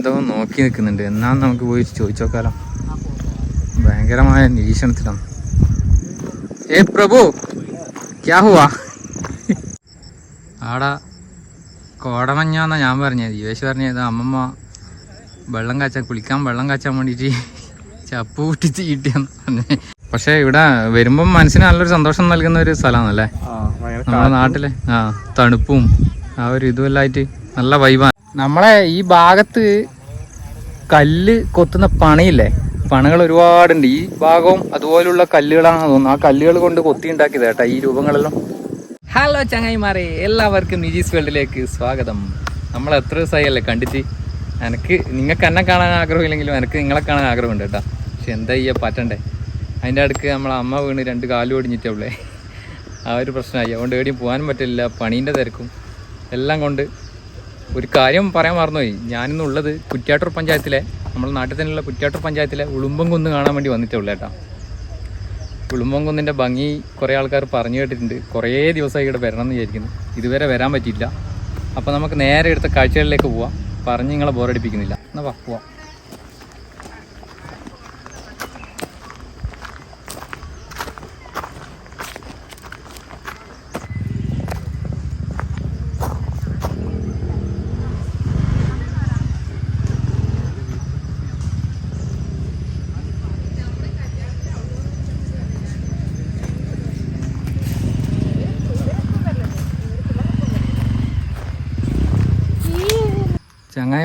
എന്തോ നോക്കി നിൽക്കുന്നുണ്ട്. എന്നാ നമുക്ക് പോയി ചോദിച്ചു നോക്കാലോ. ഭയങ്കരമായ നിരീക്ഷണത്തിലാണ്. ഏ പ്രഭു ക്യാ ഹുവാ? ആടാ കോടമഞ്ഞാന്നാ ഞാൻ പറഞ്ഞത്. യുവേഷ് പറഞ്ഞത് അമ്മമ്മ വെള്ളം കാച്ചാൻ കുളിക്കാൻ വെള്ളം കാച്ചാൻ വേണ്ടിയിട്ട് ചപ്പ് കൂട്ടി കിട്ടിയെന്ന് പറഞ്ഞു. പക്ഷെ ഇവിടെ വരുമ്പം മനസ്സിന് നല്ലൊരു സന്തോഷം നൽകുന്ന ഒരു സ്ഥലമാണല്ലേ? നമ്മുടെ നാട്ടിലെ ആ തണുപ്പും ആ ഒരു ഇതുമെല്ലായിട്ട് നല്ല വൈബാണ് നമ്മളെ ഈ ഭാഗത്ത് കല്ല് കൊത്തുന്ന പണയില്ലേ? പണകൾ ഒരുപാടുണ്ട്. ഈ ഭാഗവും അതുപോലുള്ള കല്ലുകളാണെന്ന് തോന്നുന്നു. ആ കല്ലുകൾ കൊണ്ട് കൊത്തി ഉണ്ടാക്കിയത് കേട്ടോ ഈ രൂപങ്ങളെല്ലാം. ഹലോ ചങ്ങായിമാരെ എല്ലാവർക്കും നിജീസ് വേൾഡിലേക്ക് സ്വാഗതം. നമ്മൾ എത്ര ദിവസമായല്ലേ കണ്ടിട്ട് എനിക്ക് നിങ്ങൾക്ക് എന്നെ കാണാൻ ആഗ്രഹമില്ലെങ്കിലും എനിക്ക് നിങ്ങളെ കാണാൻ ആഗ്രഹമുണ്ട് കേട്ടോ. പക്ഷെ എന്താ ചെയ്യാ പറ്റണ്ടേ? അതിന്റെ അടുക്ക് നമ്മളെ അമ്മ വീണ് രണ്ട് കാലും ഒടിഞ്ഞിട്ടേ ആ ഒരു പ്രശ്നമായി. അതുകൊണ്ട് എവിടെയും പോകാനും പറ്റില്ല. പണീന്റെ തിരക്കും. എല്ലാം കൊണ്ട് ഒരു കാര്യം പറയാൻ മറന്നുപോയി. ഞാനിന്നുള്ളത് കുറ്റ്യാട്ടൂർ പഞ്ചായത്തിലെ നമ്മുടെ നാട്ടിൽ തന്നെയുള്ള കുറ്റ്യാട്ടൂർ പഞ്ചായത്തിലെ ഉളുമ്പം കുന്ന് കാണാൻ വേണ്ടി വന്നിട്ടുള്ളൂ കേട്ടോ. ഉളുമ്പം കുന്നിന്റെ ഭംഗി കുറേ ആൾക്കാർ പറഞ്ഞു കേട്ടിട്ടുണ്ട്. കുറേ ദിവസമായി ഇവിടെ വരണം എന്ന് വിചാരിക്കുന്നു. ഇതുവരെ വരാൻ പറ്റിയില്ല അപ്പോൾ നമുക്ക് നേരെ എടുത്ത കാഴ്ചകളിലേക്ക് പോവാം. പറഞ്ഞ് നിങ്ങളെ ബോറടിപ്പിക്കുന്നില്ല എന്നാൽ പോവാം.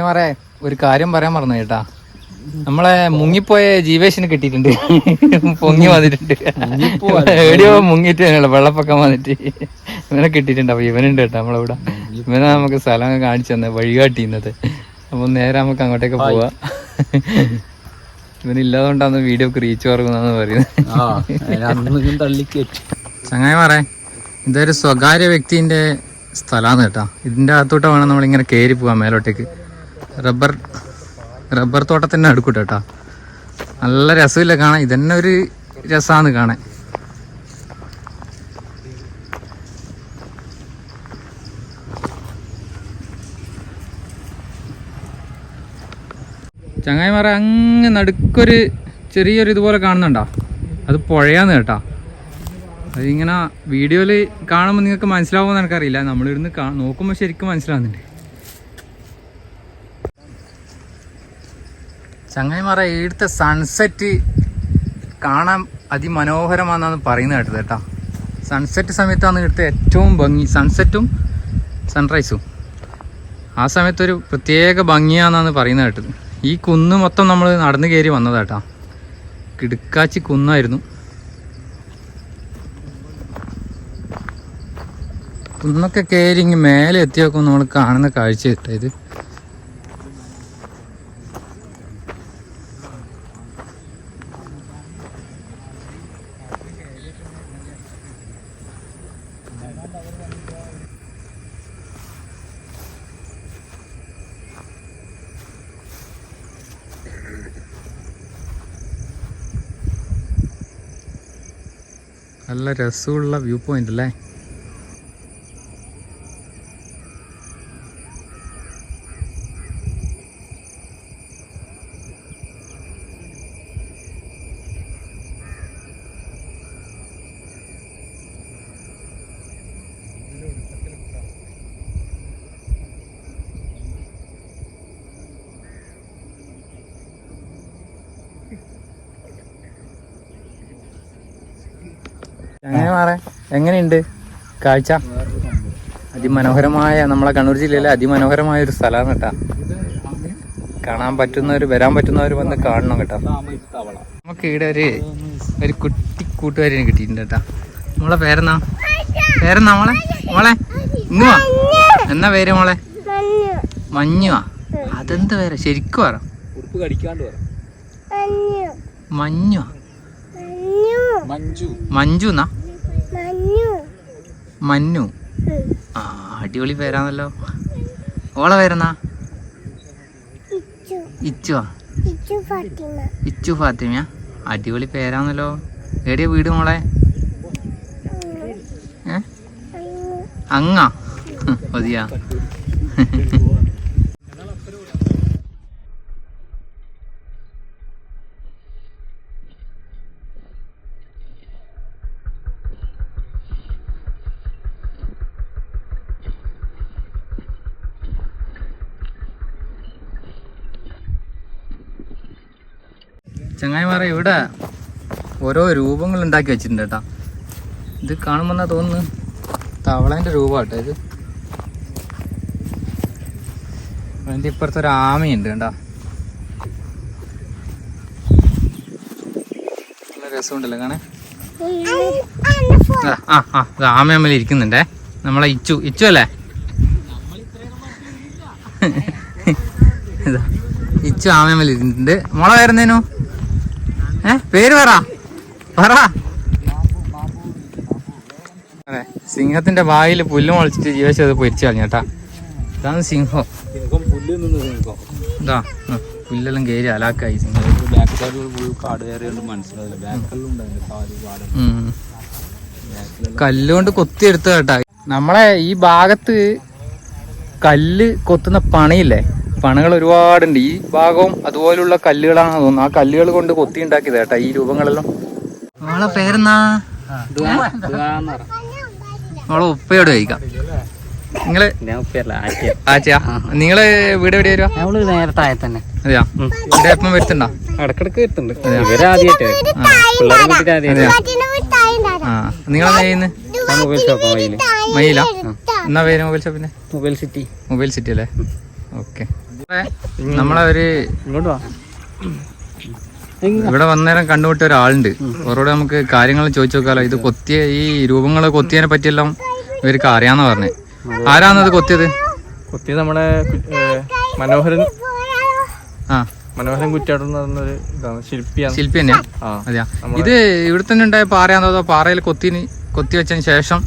ചങ്ങായിമാരെ ഒരു കാര്യം പറയാൻ മറന്നു കേട്ടാ. നമ്മളെ മുങ്ങിപ്പോയ ജീവേശിന് കിട്ടിയിട്ടുണ്ട്. പൊങ്ങി വന്നിട്ടുണ്ട്. എവിടെയോ മുങ്ങിട്ട് വെള്ളപ്പൊക്കം വന്നിട്ട്. ഇവനെ കിട്ടിയിട്ടുണ്ട്. അപ്പൊ ഇവനുണ്ട് കേട്ടോ നമ്മളിവിടെ ഇവനെ നമുക്ക് സ്ഥലം കാണിച്ചു തന്നെ വഴികാട്ടി ഇന്നത് അപ്പൊ നേരെ നമുക്ക് അങ്ങോട്ടേക്ക് പോവാ. ഇവനില്ലാതുകൊണ്ടാണ് വീഡിയോക്ക് റീച്ച് കുറവെന്നാണ് പറയുന്നത്. ചങ്ങായി മാറേ ഇതൊരു സ്വകാര്യ വ്യക്തിന്റെ സ്ഥലമാണ് കേട്ടോ. ഇതിന്റെ അകത്തോട്ട് വേണം നമ്മളിങ്ങനെ കയറി പോവാൻ മേലോട്ടേക്ക്. റബ്ബർ റബ്ബർ തോട്ടത്തിന്റെ അടുക്കൂട്ടോ കേട്ടോ. നല്ല രസമില്ല കാണാൻ. ഇതന്നെ ഒരു രസമാണ് കാണാൻ. ചങ്ങായിമാരെ അങ്ങ് നടുക്കൊരു ചെറിയൊരു ഇതുപോലെ കാണുന്നുണ്ടോ? അത് പുഴയാന്ന് കേട്ടാ. അതിങ്ങനെ വീഡിയോയിൽ കാണുമ്പോൾ നിങ്ങൾക്ക് മനസ്സിലാവുമെന്ന് എനിക്കറിയില്ല. നമ്മളിരുന്ന് കാ നോക്കുമ്പോൾ ശരിക്കും മനസ്സിലാവുന്നുണ്ട്. ചങ്ങായിമാറ ഇവിടുത്തെ സൺസെറ്റ് കാണാൻ അതിമനോഹരമാണെന്നാണ് പറയുന്നത് കേട്ടത് കേട്ടോ. സൺസെറ്റ് സമയത്താണ് ഇവിടുത്തെ ഏറ്റവും ഭംഗി സൺസെറ്റും സൺറൈസും ആ സമയത്തൊരു പ്രത്യേക ഭംഗിയാണെന്നാണ് പറയുന്നത് കേട്ടത്. ഈ കുന്ന് മൊത്തം നമ്മൾ നടന്നു കയറി വന്നതാട്ടാ കിടുക്കാച്ചി കുന്നായിരുന്നു. കുന്നൊക്കെ കയറി ഇങ്ങ് മേലെ എത്തിയൊക്കെ നമ്മൾ കാണുന്ന കാഴ്ച ഇത്. നല്ല രസമുള്ള വ്യൂ പോയിന്റ് അല്ലേ മാറേ? എങ്ങനെയുണ്ട്? കാഴ്ച? അതിമനോഹരമായ നമ്മളെ കണ്ണൂർ ജില്ലയിലെ അതിമനോഹരമായ ഒരു സ്ഥലമാണ് കേട്ടാ. കാണാൻ പറ്റുന്നവർ വരാൻ പറ്റുന്നവർ വന്ന് കാണണം കേട്ടോ. നമുക്ക് ഇവിടെ ഒരു ഒരു കുട്ടി കൂട്ടുകാരിനെ കിട്ടിയിട്ടുണ്ട് കേട്ടാ. നമ്മളെ പേരെന്നാ? പേരെന്നാ മോളെ? മോളെ ഇങ്ങുവാ എന്നാ പേര് മോളെ? മഞ്ഞുവാ അതെന്ത് പേര്? ശരിക്കും പറ. മഞ്ഞു. മഞ്ജു എന്നാ മഞ്ഞു ആ അടിപൊളി പേരാണല്ലോ. ഓളെ പേരെന്നാ? ഇച്ചുവാ? ഇച്ചു ഫാത്തിമ. അടിപൊളി പേരാണല്ലോ. എവിടെയാ വീട് മോളെ? ഏ? അങ്ങാ. മതിയാ. ചങ്ങായിമാരെ ഇവിടെ ഓരോ രൂപങ്ങൾ ഉണ്ടാക്കി വെച്ചിട്ടുണ്ട് കേട്ടാ. ഇത് കാണുമെന്നാ തോന്നുന്നു? തവളേന്റെ രൂപമാട്ടോ ഇത്. അതിന്റെ ഇപ്പുറത്ത് ഒരു ആമയുണ്ട് കേട്ടോ നല്ല രസമുണ്ടല്ലോ കാണേ ആ ആ ആ ഇത് ആമയമ്മൽ ഇരിക്കുന്നുണ്ടേ. നമ്മളെ ഇച്ചു ഇച്ചു അല്ലേ? ഇച്ചു ആമയമ്മൽ ഇരുന്നിട്ടുണ്ട് മോളെ വരുന്നേനു ഏ? പേര് പറ. പറ. അതെ സിംഹത്തിന്റെ വായിൽ പുല്ല് മുളച്ചിട്ട് ജീവശത് പൊരിച്ചു കളഞ്ഞേട്ടാ ഇതാണ് സിംഹം. ഇതാ പുല്ലെല്ലാം കയറി അലാക്കായി സിംഹം. കല്ലുകൊണ്ട് കൊത്തിയെടുത്ത കേട്ടാ. നമ്മളെ ഈ ഭാഗത്ത് കല്ല് കൊത്തുന്ന പണിയില്ലേ? പണികൾ ഒരുപാടുണ്ട്. ഈ ഭാഗവും അതുപോലുള്ള കല്ലുകളാണെന്ന് തോന്നുന്നു. ആ കല്ലുകൾ കൊണ്ട് കൊത്തി ഉണ്ടാക്കിയത് കേട്ടാ ഈ രൂപങ്ങളെല്ലാം. നമ്മളെ പേരെന്നാ? നമ്മളെ ഉപ്പയോട് കഴിക്കാം നിങ്ങൾ ആച്ചയാ നിങ്ങൾ വീട് എവിടെ വരുവാ നമ്മൾ നേരത്തെ തന്നെ അതെയാ? ഇവിടെ എപ്പം വരുത്തുണ്ടോ ഇടക്കിടക്ക് പിള്ളേരെ കൂട്ടിട്ട് ആദ്യമായിട്ട് നിങ്ങളെന്താ ചെയ്യുന്നത് മൊബൈൽ ഷോപ്പാ മയില എന്നാ പേര് മൊബൈൽ ഷോപ്പിന്റെ? Mobile city. മൊബൈൽ സിറ്റി അല്ലേ? ഓക്കെ. നമ്മളെ ഒരു ഇവിടെ വന്നേരം കണ്ടുമുട്ടിയ ഒരാളുണ്ട്. അവരോട് നമുക്ക് കാര്യങ്ങൾ ചോദിച്ചു നോക്കാലോ. ഇത് കൊത്തിയ ഈ രൂപങ്ങൾ കൊത്തിയതിനെ പറ്റിയെല്ലാം ഇവർക്ക് അറിയാന്ന് പറഞ്ഞേ. ആരാന്നത് കൊത്തിയത്? കൊത്തിയത് നമ്മുടെ മനോഹരൻ ആ. മനോഹരൻ കുറ്റാട്ടം പറഞ്ഞൊരു ശില്പിയാണ്. ശില്പി തന്നെയാ അതെയാ. ഇത് ഇവിടെ തന്നെ ഉണ്ടായ പാറയാണോ അതോ പാറയിൽ കൊത്തിന് കൊത്തി വെച്ചതിന് ശേഷം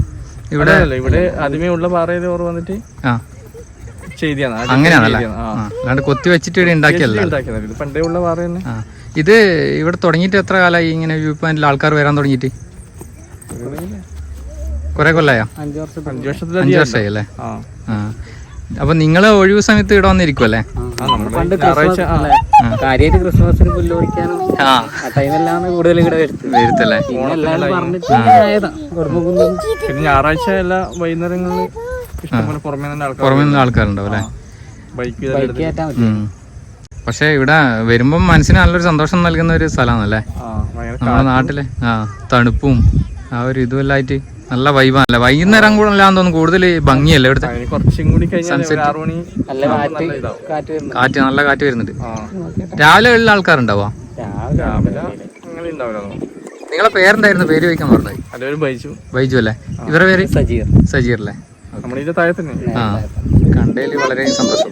ഇവിടെ ഇവിടെ ആദ്യമേ ഉള്ള പാറയിൽ ഓർ വന്നിട്ട് ആ. അങ്ങനെയാണല്ലേ? അല്ലാണ്ട് കൊത്തി വെച്ചിട്ട് ഇവിടെ ഉണ്ടാക്കിയല്ല ഇത് പണ്ടേ ഉള്ള പാറ തന്നെ. ഇത് ഇവിടെ തുടങ്ങിയിട്ട് എത്ര കാലമായി ഇങ്ങനെ വ്യൂ പോയിന്റിൽ ആൾക്കാർ വരാൻ തുടങ്ങിയിട്ട്? കുറെ കൊല്ലായോ? അഞ്ചു വർഷം അഞ്ചു അഞ്ചു വർഷമായി അല്ലേ? അപ്പൊ നിങ്ങൾ ഒഴിവ് സമയത്ത് ഇവിടെ വന്നിരിക്കുമല്ലേ പണ്ട് കാര്യമായിട്ട് ക്രിസ്മസിന് പുല്ല് പറിക്കാനും ആ ടൈമെല്ലാം കൂടുതൽ ഇവിടെ വരുത്തല്ലേ? പിന്നെ ഞായറാഴ്ച എല്ലാ വൈകുന്നേരങ്ങളിൽ ഇഷ്ടംപോലെ പുറമേ തന്നെ ആൾക്കാർ പുറമെ നിന്ന് ആൾക്കാരുണ്ടാവും അല്ലേ? ബൈക്ക് കയറ്റാൻ പറ്റും. പക്ഷെ ഇവിടെ വരുമ്പോ മനസ്സിന് നല്ലൊരു സന്തോഷം നൽകുന്ന ഒരു സ്ഥലമാണല്ലേ? ആ നമ്മുടെ നാട്ടിലെ ആ തണുപ്പും ആ ഒരു ഇതും എല്ലാം ആയിട്ട് നല്ല വൈബാണല്ലേ? വൈകുന്നേരം കൂടെ അല്ലാന്ന് തോന്നുന്നു കൂടുതൽ ഭംഗിയല്ലേ ഇവിടുത്തെ? കുറച്ചും കൂടി കഴിഞ്ഞാൽ ഒരു മണി നല്ല കാറ്റ് നല്ല കാറ്റ് വരുന്നുണ്ട്. രാവിലെ ഉള്ള ആൾക്കാരുണ്ടാവോ? നിങ്ങളെ പേരെന്തായിരുന്നു? പേര് ചോദിക്കാൻ പറഞ്ഞത് ബൈജു. അല്ലേ? ഇവരുടെ പേര്? സജീർ. സജീർ അല്ലേ നമ്മളിതിന്റെ താഴെ തന്നെ ആ കണ്ടതിൽ വളരെ സന്തോഷം.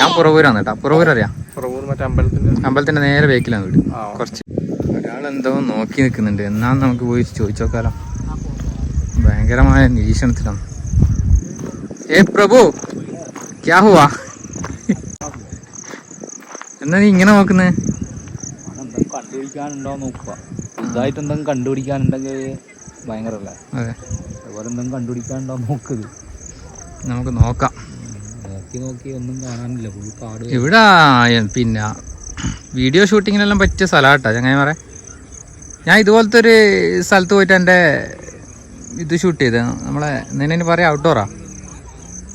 ഞാൻ പുറവൂരാണ് കേട്ടോ. പുറവൂർ അറിയാം പുറവൂർ മറ്റേ അമ്പലത്തിന്റെ അമ്പലത്തിന്റെ നേരെ ബേക്കിലാണ് വീട്. കുറച്ച് ഒരാളെന്തോ നോക്കി നിൽക്കുന്നുണ്ട്. എന്നാ നമുക്ക് പോയി ചോദിച്ചു നോക്കാലോ. ഭയങ്കരമായ നിരീക്ഷണത്തിലാണ്. ഏ പ്രഭു ക്യാ ഹുവാ? എന്നാ നീ ഇങ്ങനെ നോക്കുന്നേ? കണ്ടുപിടിക്കാനുണ്ടോ നോക്കുക. പുതുതായിട്ട് എന്തെങ്കിലും കണ്ടുപിടിക്കാനുണ്ടെങ്കിൽ ഭയങ്കരല്ലേ അതെ. അതുപോലെ എന്തെങ്കിലും കണ്ടുപിടിക്കാനുണ്ടോ നോക്കുന്നത് നമുക്ക് നോക്കാം. നോക്കി നോക്കി ഒന്നും കാണാനില്ല. ഫുൾ കാട് ഇവിടെ പിന്നെ വീഡിയോ ഷൂട്ടിങ്ങിനെല്ലാം പറ്റിയ സ്ഥലമാട്ടോ. പറയാം ഞാൻ ഇതുപോലത്തെ ഒരു സ്ഥലത്ത് പോയിട്ട് എന്റെ ഇത് ഷൂട്ട് ചെയ്ത് നമ്മളെ നിന്നെ പറയാം ഔട്ട്ഡോറാ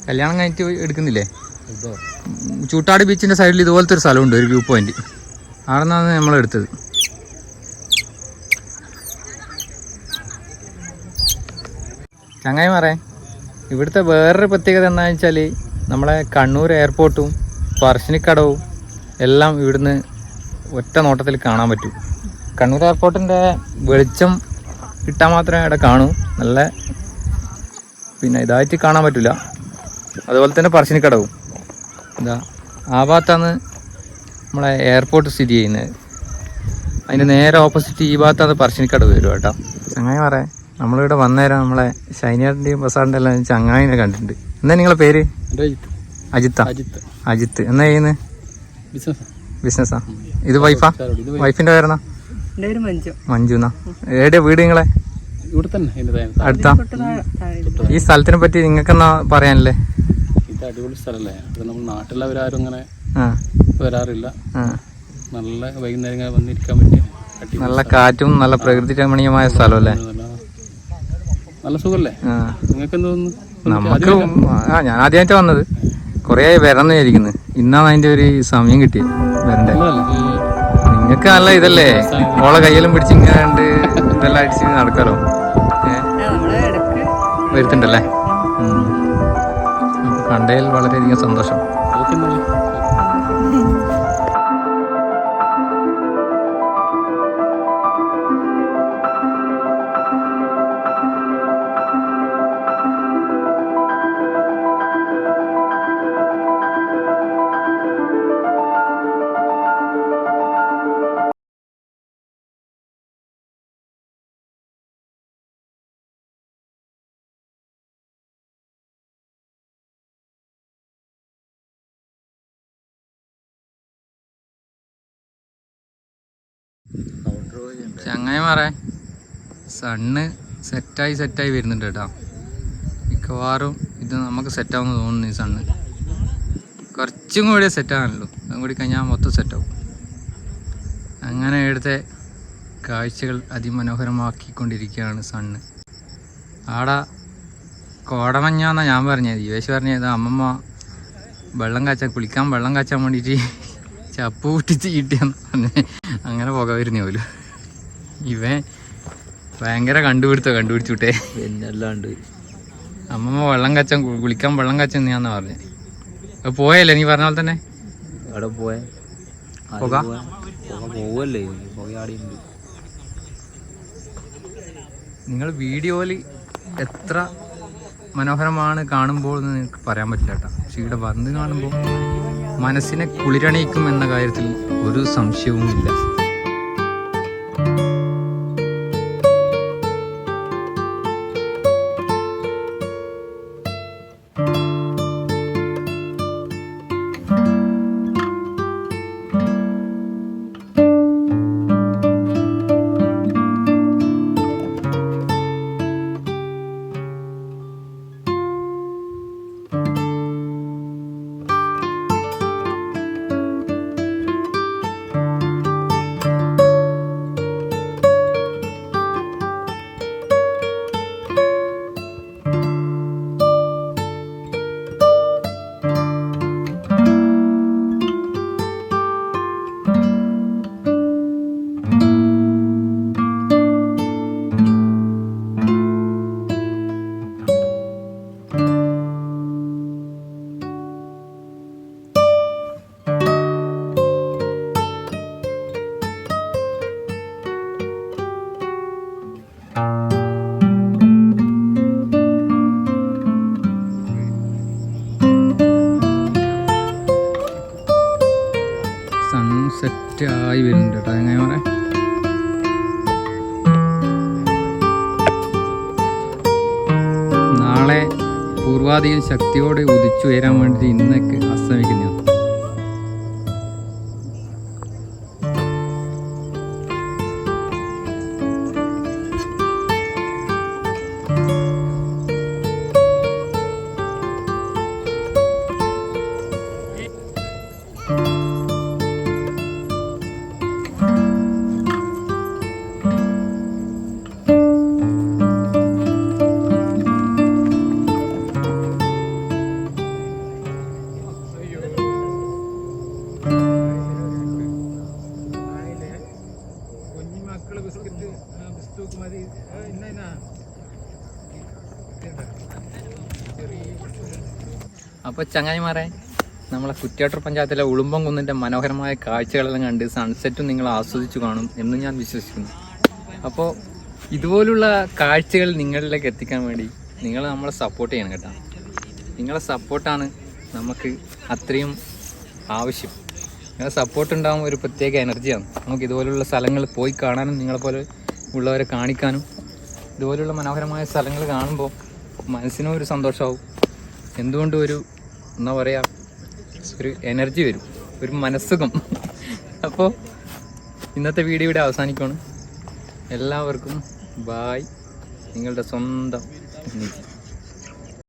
കല്യാണം കഴിഞ്ഞിട്ട് എടുക്കുന്നില്ലേ? ചൂട്ടാട് ബീച്ചിന്റെ സൈഡിൽ ഇതുപോലത്തെ ഒരു സ്ഥലമുണ്ട് ഒരു വ്യൂ പോയിന്റ് അവിടെ നിന്നാണ് നമ്മൾ എടുത്തത്. ചങ്ങായി മാറേ ഇവിടുത്തെ വേറൊരു പ്രത്യേകത എന്താണെന്ന് വെച്ചാൽ നമ്മളെ കണ്ണൂർ എയർപോർട്ടും പറശ്ശിനിക്കടവും എല്ലാം ഇവിടുന്ന് ഒറ്റ നോട്ടത്തിൽ കാണാൻ പറ്റും. കണ്ണൂർ എയർപോർട്ടിന്റെ വെളിച്ചം കിട്ടാൻ മാത്രമേ ഇവിടെ കാണൂ. നല്ല പിന്നെ ഇതായിട്ട് കാണാൻ പറ്റില്ല അതുപോലെ തന്നെ പറശ്ശിനിക്കടവും. എന്താ ആ ഭാഗത്താണ് നമ്മളെ എയർപോർട്ട് സ്ഥിതി ചെയ്യുന്നത്. അതിന്റെ നേരെ ഓപ്പോസിറ്റ് ഈ ഭാഗത്താണ് പറശ്ശിനിക്കടവ് വരും കേട്ടോ. ചങ്ങായി പറയാം നമ്മളിവിടെ വന്നേരം നമ്മളെ ഷൈനിയാറിന്റെയും ബസാറിന്റെ എല്ലാം ചങ്ങായിനെ കണ്ടിട്ടുണ്ട്. എന്താ നിങ്ങളെ പേര്? അജിത്ത. അജിത്ത്? എന്നാ ചെയ്യുന്നത് ബിസിനസ് ബിസിനസ്സാ? ഇത് വൈഫാ? വൈഫിന്റെ വൈഫിന്റെ പേരെന്നാ മഞ്ജുന്നാ. എവിടെയാ വീട് നിങ്ങളെ? അടുത്താ? ഈ സ്ഥലത്തിനെ പറ്റി നിങ്ങൾക്കെന്നാ പറയാനല്ലേ? ഇത് അടിപൊളി സ്ഥലല്ലേ? നമ്മൾ നാട്ടിലുള്ളവരാരും അങ്ങനെ ആ. വരാറില്ല. ആ. നല്ല വൈകുന്നേരം വന്നിരിക്കാൻ പറ്റിയ നല്ല കാറ്റും നല്ല പ്രകൃതി രമണീയമായ സ്ഥലമല്ലേ? നല്ല- നല്ല സുഖല്ലേ? നിങ്ങൾക്ക് എന്ത് തോന്നുന്നു? ആ ഞാൻ ആദ്യമായിട്ട് വന്നത്. കുറേ വരണം വിചാരിക്കുന്നു. ഇന്നാണ് അതിന്റെ ഒരു സമയം കിട്ടിയത് വരണ്ടേ? നിങ്ങൾക്ക് നല്ല ഇതല്ലേ? ഓളെ കയ്യിലും പിടിച്ച് ഇങ്ങനെ ഇതെല്ലാം അടിച്ച് നടക്കാലോ? ഏ? നമ്മൾ ഇടയ്ക്ക് വരുത്തുണ്ടല്ലേ കണ്ടതിൽ വളരെയധികം സന്തോഷം. ചങ്ങായിമാറെ സണ്ണ് സെറ്റായി സെറ്റായി വരുന്നുണ്ട് കേട്ടോ. മിക്കവാറും ഇത് നമുക്ക് സെറ്റാവുമെന്ന് തോന്നുന്നു ഈ സണ്ണ്. കുറച്ചും കൂടി സെറ്റാണല്ലോ. അതും കൂടി കഴിഞ്ഞാൽ മൊത്തം സെറ്റാവും. അങ്ങനെ ഇവിടുത്തെ കാഴ്ചകൾ അതിമനോഹരമാക്കിക്കൊണ്ടിരിക്കുകയാണ് സണ്ണ്. ആടെ കോടമഞ്ഞാന്നാ ഞാൻ പറഞ്ഞത്. യുവേശ് പറഞ്ഞത് അമ്മമ്മ വെള്ളം കാച്ചാൻ കുളിക്കാൻ വെള്ളം കാച്ചാൻ വേണ്ടിയിട്ട് ചപ്പ് പൊട്ടിച്ച് കിട്ടിയെന്ന് പറഞ്ഞ് അങ്ങനെ പുക വരുന്നേ പോലും. ഇവൻ ഭയങ്കര കണ്ടുപിടുത്തോ കണ്ടുപിടിച്ചുവിട്ടെ. എന്നല്ലാണ്ട് അമ്മമ്മ വെള്ളം കച്ചാൻ കുളിക്കാൻ വെള്ളം കച്ചാൻ നീയാന്നാ പറഞ്ഞേ. അത് പോയല്ലേ നീ പറഞ്ഞ പോലെ തന്നെ? അവിടെ പോയ? പുക? പോവല്ലേ? നിങ്ങൾ വീഡിയോയിൽ എത്ര മനോഹരമാണ് കാണുമ്പോൾ എന്ന് നിങ്ങൾക്ക് പറയാൻ പറ്റില്ല കേട്ടോ. പക്ഷെ ഇവിടെ വന്ന് കാണുമ്പോൾ മനസ്സിനെ കുളിരണിയിക്കും എന്ന കാര്യത്തിൽ ഒരു സംശയവുമില്ല. ആയി വരുന്നുണ്ട് കേട്ടോ. എങ്ങനെ നാളെ പൂർവാധികം ശക്തിയോടെ ഉദിച്ചുയരാൻ വേണ്ടി ഇന്നൊക്കെ അസ്തമിക്കുന്നു അപ്പോൾ ചങ്ങായിമാരെ നമ്മളെ കുറ്റ്യാട്ടൂർ പഞ്ചായത്തിലെ ഉളുമ്പം കുന്നിന്റെ മനോഹരമായ കാഴ്ചകളെല്ലാം കണ്ട് സൺസെറ്റും നിങ്ങൾ ആസ്വദിച്ചു കാണും എന്ന് ഞാൻ വിശ്വസിക്കുന്നു. അപ്പോൾ ഇതുപോലുള്ള കാഴ്ചകൾ നിങ്ങളിലേക്ക് എത്തിക്കാൻ വേണ്ടി നിങ്ങൾ നമ്മളെ സപ്പോർട്ട് ചെയ്യണം കേട്ടോ. നിങ്ങളെ സപ്പോർട്ടാണ് നമുക്ക് അത്രയും ആവശ്യം. നിങ്ങളെ സപ്പോർട്ട് ഉണ്ടാകുമ്പോൾ ഒരു പ്രത്യേക എനർജിയാണ് നമുക്ക് ഇതുപോലുള്ള സ്ഥലങ്ങൾ പോയി കാണാനും നിങ്ങളെപ്പോലെ ഉള്ളവരെ കാണിക്കാനും ഇതുപോലുള്ള മനോഹരമായ സ്ഥലങ്ങൾ കാണുമ്പോൾ മനസ്സിനും ഒരു സന്തോഷമാവും. എന്തുകൊണ്ടും ഒരു എന്താ പറയുക ഒരു എനർജി വരും ഒരു മനസ്സുഖം. അപ്പോൾ ഇന്നത്തെ വീഡിയോ ഇവിടെ അവസാനിക്കുകയാണ് എല്ലാവർക്കും ബായ് നിങ്ങളുടെ സ്വന്തം നിധി.